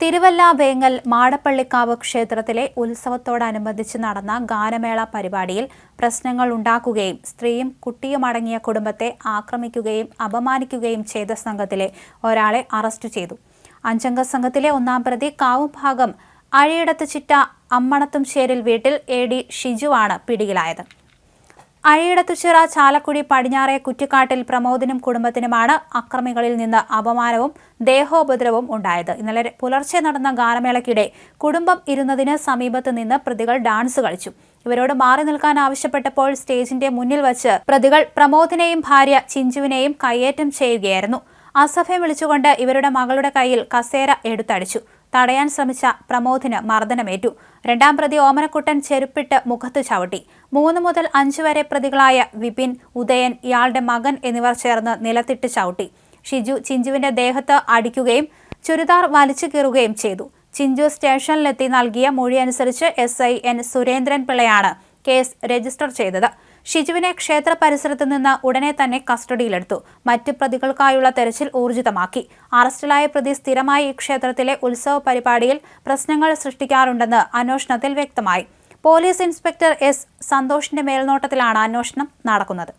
തിരുവല്ല വേങ്ങൽ മാടപ്പള്ളിക്കാവ് ക്ഷേത്രത്തിലെ ഉത്സവത്തോടനുബന്ധിച്ച് നടന്ന ഗാനമേള പരിപാടിയിൽ പ്രശ്നങ്ങൾ ഉണ്ടാക്കുകയും സ്ത്രീയും കുട്ടിയുമടങ്ങിയ കുടുംബത്തെ ആക്രമിക്കുകയും അപമാനിക്കുകയും ചെയ്ത സംഘത്തിലെ ഒരാളെ അറസ്റ്റ് ചെയ്തു. അഞ്ചംഗ സംഘത്തിലെ ഒന്നാം പ്രതി കാവുംഭാഗം അഴിയിടത്ത് ചിറ്റ അമ്മണത്തും അമ്മണത്തുംശേരിൽ വീട്ടിൽ എ ഡി ഷിജുവാണ് പിടിയിലായത്. അഴിയിടത്തുച്ചിറ ചാലക്കുടി പടിഞ്ഞാറെ കുറ്റിക്കാട്ടിൽ പ്രമോദിനും കുടുംബത്തിനുമാണ് അക്രമികളിൽ നിന്ന് അപമാനവും ദേഹോപദ്രവവും ഉണ്ടായത്. ഇന്നലെ പുലർച്ചെ നടന്ന ഗാനമേളയ്ക്കിടെ കുടുംബം ഇരുന്നതിന് സമീപത്ത് നിന്ന് പ്രതികൾ ഡാൻസ് കളിച്ചു. ഇവരോട് മാറി നിൽക്കാൻ ആവശ്യപ്പെട്ടപ്പോൾ സ്റ്റേജിന്റെ മുന്നിൽ വച്ച് പ്രതികൾ പ്രമോദിനെയും ഭാര്യ ചിഞ്ചുവിനെയും കയ്യേറ്റം ചെയ്യുകയായിരുന്നു. അസഭ്യം വിളിച്ചുകൊണ്ട് ഇവരുടെ മകളുടെ കയ്യിൽ കസേര എടുത്തടിച്ചു. തടയാൻ ശ്രമിച്ച പ്രമോദിന് മർദ്ദനമേറ്റു. രണ്ടാം പ്രതി ഓമനക്കുട്ടൻ ചെരുപ്പിട്ട് മുഖത്ത് ചവിട്ടി. മൂന്ന് മുതൽ അഞ്ച് വരെ പ്രതികളായ വിപിൻ ഉദയൻ ഇയാളുടെ മകൻ എന്നിവർ ചേർന്ന് നിലത്തിട്ട് ചവിട്ടി. ഷിജു ചിഞ്ചുവിന്റെ ദേഹത്ത് അടിക്കുകയും ചുരിദാർ വലിച്ചു കീറുകയും ചെയ്തു. ചിഞ്ചു സ്റ്റേഷനിലെത്തി നൽകിയ മൊഴി അനുസരിച്ച് എസ് ഐ എൻ സുരേന്ദ്രൻ പിള്ളയാണ് കേസ് രജിസ്റ്റർ ചെയ്തത്. ഷിജുവിനെ ക്ഷേത്ര പരിസരത്ത് നിന്ന് ഉടനെ തന്നെ കസ്റ്റഡിയിലെടുത്തു. മറ്റ് പ്രതികൾക്കായുള്ള തെരച്ചിൽ ഊർജിതമാക്കി. അറസ്റ്റിലായ പ്രതി സ്ഥിരമായി ഈ ക്ഷേത്രത്തിലെ ഉത്സവ പരിപാടിയിൽ പ്രശ്നങ്ങൾ സൃഷ്ടിക്കാറുണ്ടെന്ന് അന്വേഷണത്തിൽ വ്യക്തമായി. പോലീസ് ഇൻസ്പെക്ടർ എസ് സന്തോഷിന്റെ മേൽനോട്ടത്തിലാണ് അന്വേഷണം നടക്കുന്നത്.